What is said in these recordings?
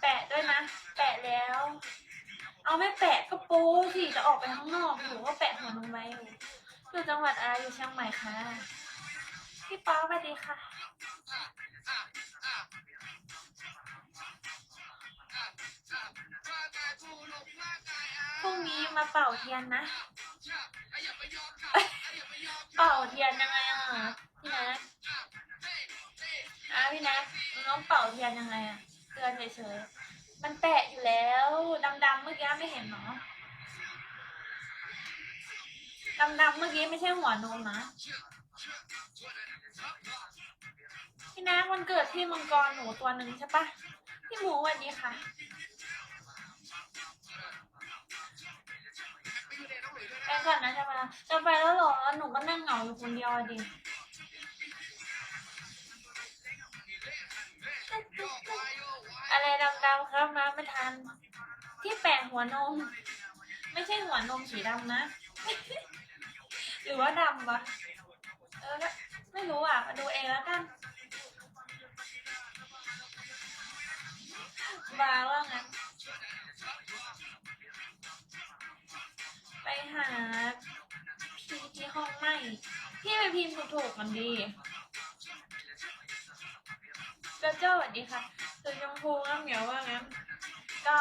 แปะด้วยนะ แปะแล้ว เอาไม่แปะก็โป้สิจะออกไปข้างนอกอยู่ก็แปะหัวนมไว้อยู่อยู่จังหวัดอะไรอยู่เชียงใหม่ค่ะ พี่ป๊อสวัสดีค่ะ รุ่งนี้มาเป่าเทียนนะ เป่าเทียนยังไงอะพี่นัทอะพี่นัทน้องเป่าเทียนยังไงอะเตือนเฉยๆมันแปะอยู่แล้วดำๆเมื่อกี้ไม่เห็นเนาะดำๆเมื่อกี้ไม่ใช่หัวนมนะพี่นัทวันเกิดพี่มังกรหนูตัวหนึ่งใช่ปะพี่หมูวันนี้ค่ะ นนะจะมาจะไปแล้วเหรอหนูก็นั่งเหงาอยู่คนเดียวอะดิอะไรดำๆครับมาไม่ทัน ที่แปะหัวนม ไม่ใช่หัวนมสีดำนะ หรือว่าดำวะเออแล้วไม่รู้อะมาดูเองแล้วกันบาว่างั้น หาพี่ที่ห้องไม่ พี่ไปพิมพ์ถูกๆมันดีเจ้าเจ้าสวัสดีค่ะตัวชมพูน้ำเหมียวว่างั้น ก็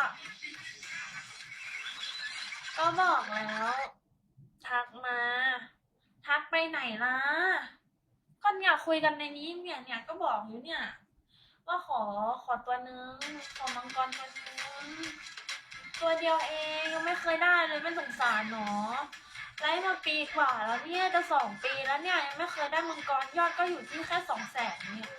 ก็บอกแล้ว ทักมา ทักไปไหนล่ะก็เนี่ยคุยกันในนี้เนี่ยเนี่ยก็บอกอยู่เนี่ย ว่าขอขอตัวนึงขอม ตัวเดียวเองยังไม่เคยได้เลยไม่สงสารหนอไลฟ์มาปีกว่าแล้วเนี่ยจะสองปีแล้วเนี่ยยังไม่เคยได้มังกรยอดก็อยู่ที่แค่สองแสนเนี่ย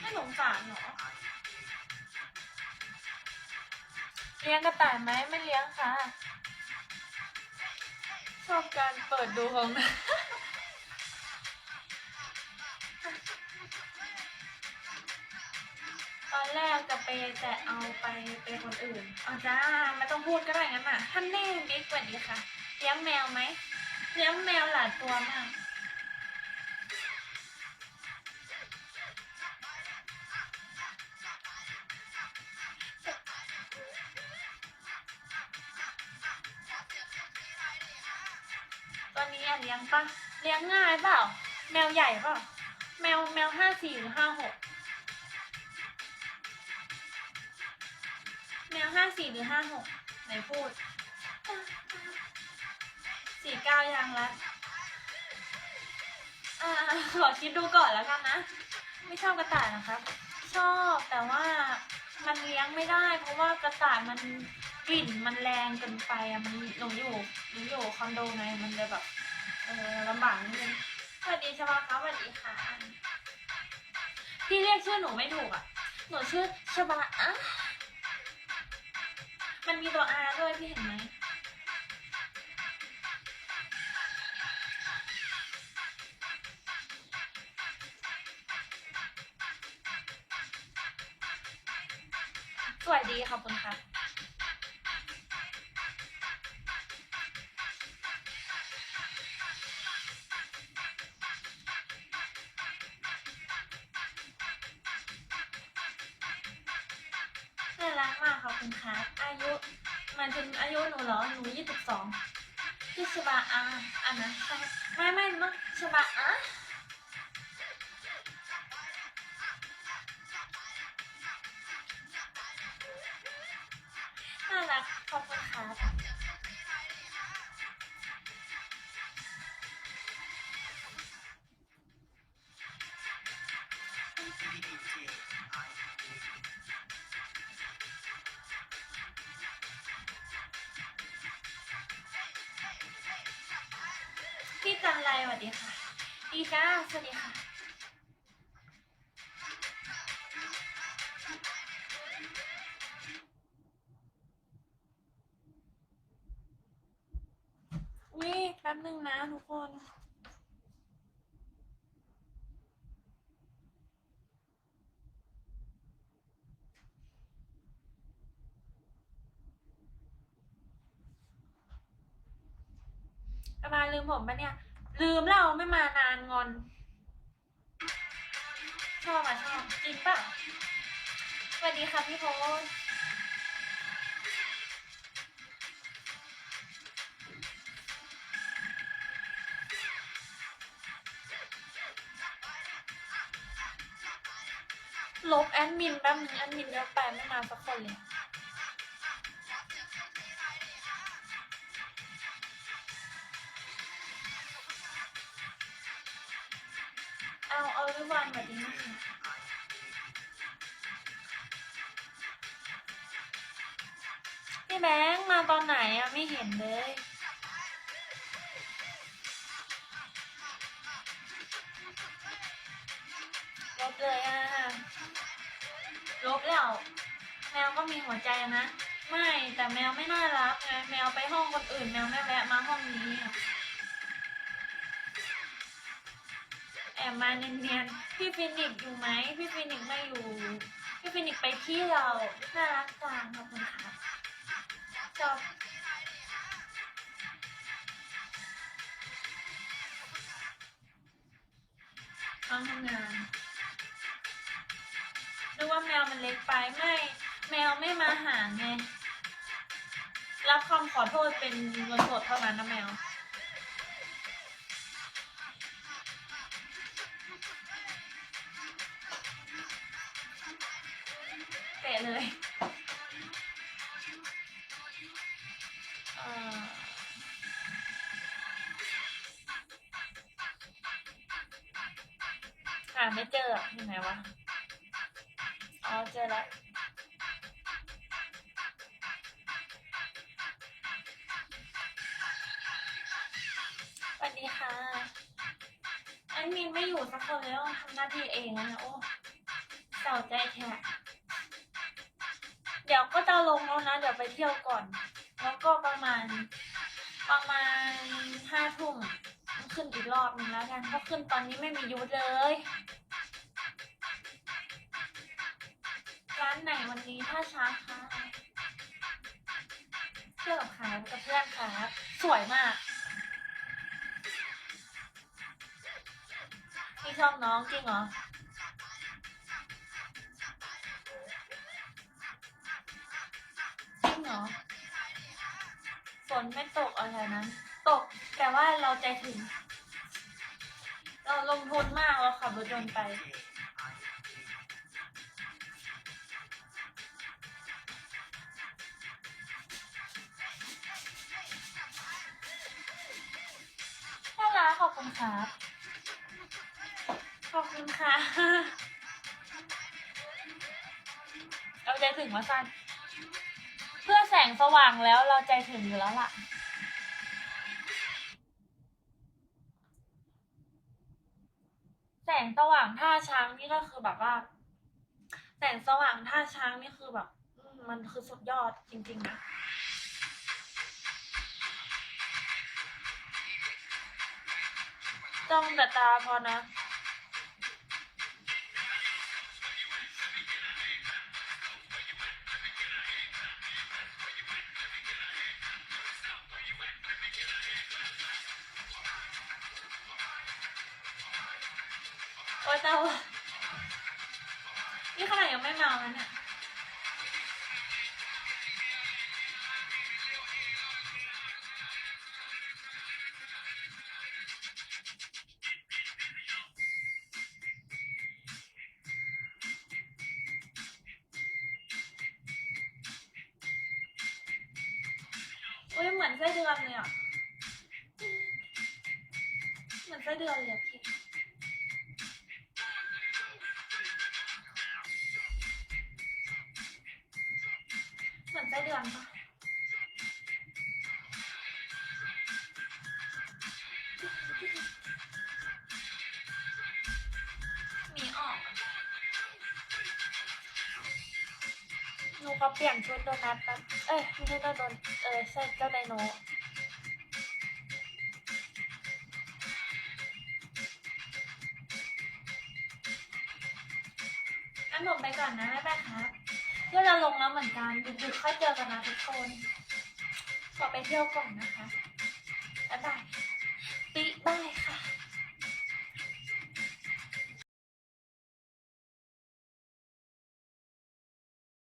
ไม่สงสารหรอเลี้ยงกระต่ายไหมไม่เลี้ยงค่ะ ชอบการเปิดดูของนะตอนแรกจะเปแต่เอาไปเปคนอื่นเอาจ้าไม่ต้องพูดก็ได้งั้นอะท่านแน่บิ๊กสวัสดีค่ะ เลี้ยงแมวไหม เลี้ยงแมวหลายตัวมาก นี้อะเลี้ยงปะเลี้ยงง่ายเปล่า แมวใหญ่เปล่า แมวแมวห้าสี่หรือห้าหกแมวห้าสี่หรือห้าหกไหนพูดสี่เก้ายังละอ่าขอคิดดูก่อนแล้วกันนะ ไม่ชอบกระต่ายนะครับ ชอบแต่ว่ามันเลี้ยงไม่ได้ เพราะว่ากระต่ายมันกลิ่นมันแรงเกินไปอะมันหนูอยู่หนูอยู่คอนโดไงมันเลยแบบ เออลำบากนิดนึงสวัสดีชบาครับสวัสดีค่ะ พี่เรียกชื่อหนูไม่ถูกอะ หนูชื่อชบาอะมันมีตัว R ด้วยพี่เห็นไหมสวัสดีขอบคุณค่ะ คุณค่ะอายุมายถึงอายุหนูเหรอ หนูยี่สิบสองพี่ชบาอาอะนะใช่ไม่ไม่นะชบาอาน่ารักขอบคุณครับ ใจสวัสดีค่ะ ดีจ้าสวัสดีค่ะวิแป๊บหนึ่งนะทุกคนปรมาณลืมผมปะเนี่ย ลืมแล้วไม่มานานงอน ชอบอะชอบจริงป่ะสวัสดีค่ะพี่โพสลบแอดมินแป๊บนึงแอดมินเดี๋ยวไปไม่มาสักคนเลย แบงค์มาตอนไหนอะไม่เห็นเลย ลบเลยอะลบแล้ว แมวก็มีหัวใจนะ ไม่แต่แมวไม่น่ารักไงแมวไปห้องคนอื่น แมวไม่แวะมาห้องนี้อะแอบมาเนียนๆ พี่ฟินิกอยู่ไหม พี่ฟินิกไม่อยู่ พี่ฟินิกไปที่ยวน่ารักจังขอบคุณครับ จบห้องทำงานนึกว่าแมวมันเล็กไปไม่แมวไม่มาหาไง รับคำขอโทษเป็นเงินสดเท่านั้นนะแมวเตะเลย อยู่ไหนวะ อ๋อเจอแล้วสวัสดีค่ะแอดมินไม่อยู่สักคนเลยต้องทำหน้าที่เองนะโอ้เศร้าใจแท้เดี๋ยวก็จะลงแล้วนะ เดี๋ยวไปเที่ยวก่อน แล้วก็ประมาณ ประมาณห้าทุ่มขึ้นอีกรอบนึงแล้วกันเพราะขึ้นตอนนี้ไม่มียูทเลย นไหนวันนี้ถ้าช้าคะเที่ยวกับใครกับเพื่อนครับสวยมากพี่ชอบน้องจริงเหรอจริงเหรอฝนไม่ตกอะไรนะตกแต่ว่าเราใจถึง เราลงทุนมากเราขับรถยนต์ไป คุณครับ ขอบคุณค่ะเราใจถึงว่าสั้นเพื่อแสงสว่างแล้วเราใจถึงอยู่แล้วล่ะ แสงสว่างท่าช้างนี่ก็คือแบบว่า แสงสว่างท่าช้างนี่คือแบบ มันคือสุดยอดจริง ๆ นะ จ้องแต่ตาพอนะ โอ้ยเจ้านี่ขนาดยังไม่เมาแล้วเนี่ย อุ้ยเหมือนไส้เดือนเลยอะ เหมือนไส้เดือนเลยอะพี่เหมือนไส้เดือนปะ เขาเปลี่ยนชุดโดนัทแป๊บเอ้ยไม่ใช่เจ้าโดนเออใช่เจ้าไดโนงั้นผมไปก่อนนะบ๊ายบายครับเพื่อจะลงแล้วเหมือนกันดึกๆค่อยเจอกันนะทุกคนขอไปเที่ยวก่อนนะคะบ๊ายบายปิ๊กได้ค่ะ